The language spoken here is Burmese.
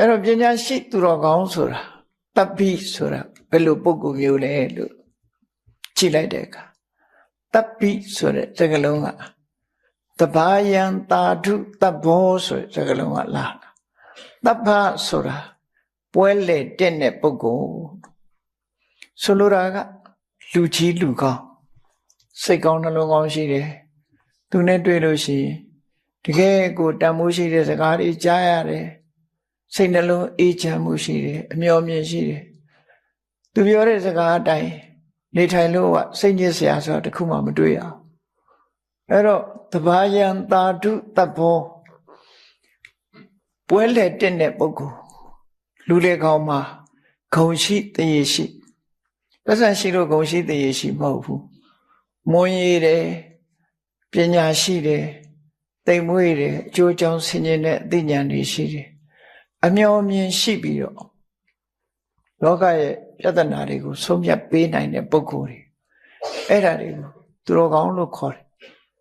အဲ့တော့ပညာရှိသူတော်ကောင်းဆိုတာတပ်ပိဆိုတာဘယ်လိုပုံကူမျိုးလဲလို့ကြည့်လိုက်တဲ့အခါတပ်ပိဆိုတဲ့စကားလုံးကတဘာယံတာဓုတပ်ဘောဆိုတဲ့စကားလုံးကလာတာတပ်ဖဆိုတာပွဲလေတက်တဲ့ပုဂ္ဂိုလ်ဆိုလိုတာကလူကြီးလူကောင်းစိတ်ကောင်းနှလုံးကောင်းရှိတယ်သူနဲ့တွေ့လို့ရှိရင်တကယ်ကိုတန်မိုးရှိတဲ့စကားတွေကြားရတယ် စိတ်နှလုံးအေးချမ်းမှုရှိတယ်အမျှော်မြင်ရှိတယ်သူပြောတဲ့စကားအတိုင်းနေထိုင်လို့ကစိတ်ညစ်စရာဆိုတာတစ်ခုမှမတွေ့ရအောင်အဲ့တော့တဘာယံတာတုတပ်ဘောပွဲလေတက်တဲ့ပုဂ္ဂိုလ်လူလေကောင်းမှာဂုံရှိတရေရှိပတ်စံရှိလို့ဂုံရှိတရေရှိမဟုတ်ဘူးမွန်ရည်တယ်ပညာရှိတယ်တိမ်မွေးတယ်အကျိုးကြောင့်ဆင်ခြင်တဲ့အသိဉာဏ်တွေရှိတယ် အမျော်မြင်ရှိပြီးတော့လောကရဲ့ပြဿနာတွေကိုဆုံးဖြတ်ပေးနိုင်တဲ့ပုဂ္ဂိုလ်တွေအဲ့ဒါတွေကိုသူတော်ကောင်းလို့ခေါ်တယ်